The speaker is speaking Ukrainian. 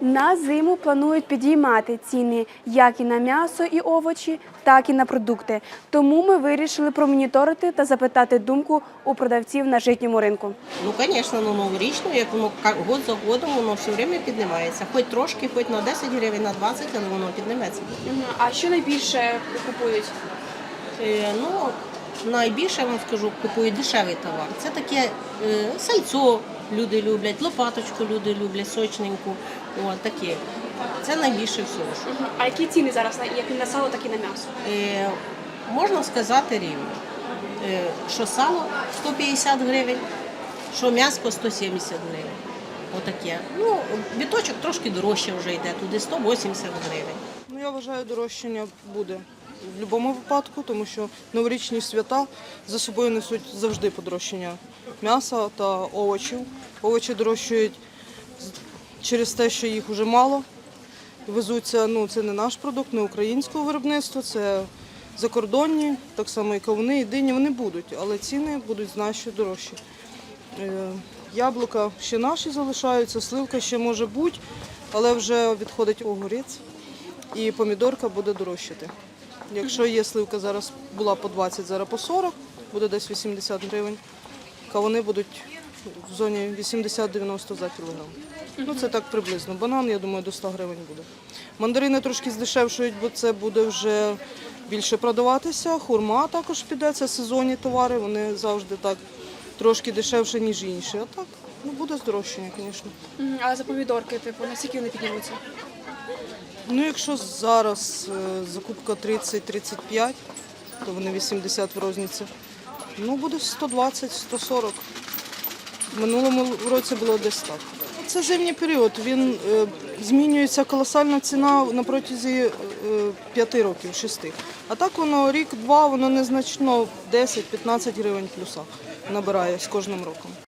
На зиму планують підіймати ціни як і на м'ясо і овочі, так і на продукти. Тому ми вирішили промоніторити та запитати думку у продавців на житньому ринку. Ну, звісно, ну, новорічно, як воно год за годом, воно все время піднімається. Хоч трошки, хоч на 10 гривень, на 20, але воно підніметься. А що найбільше купують? Е, ну, найбільше я вам скажу, купують дешевий товар. Це таке е, сальцо люди люблять, лопаточку люди люблять, сочненьку. От, таке. Це найбільше всього. що. А які ціни зараз як на сало, так і на м'ясо? Е, можна сказати рівно, е, що сало 150 гривень, що м'ясо 170 гривень. Отаке. Ну, біточок трошки дорожче вже йде, туди 180 гривень. Ну, я вважаю, дорожчання буде в будь-якому випадку, тому що новорічні свята за собою несуть завжди подорожчання м'яса та овочів. Овочі дорожчають через те, що їх вже мало. Везуться, ну це не наш продукт, не українського виробництва, це закордонні, так само і кавуни, і дині вони будуть, але ціни будуть значно дорожчі. Е, Яблука ще наші залишаються, сливка ще може бути, але вже відходить огурець і помідорка буде дорожчати. Якщо є сливка зараз була по 20, зараз по 40, буде десь 80 гривень. Кавуни будуть в зоні 80-90 за кілограм. Ну це так приблизно. Банан, я думаю, до 100 гривень буде. Мандарини трошки здешевшують, бо це буде вже більше продаватися. Хурма також піде, це сезонні товари, вони завжди так трошки дешевше, ніж інші. А так ну, буде здорожчання, звісно. А за помідорки, типу, наскільки вони піднімуться? Ну, якщо зараз е, закупка 30-35, то вони 80 в розниці. Ну, буде 120-140. Минулому році було десь так. Це зимній період. Він е, змінюється колосальна ціна на протязі е, 5 років, 6. А так воно рік-два, воно незначно 10-15 гривень плюса набирає з кожним роком.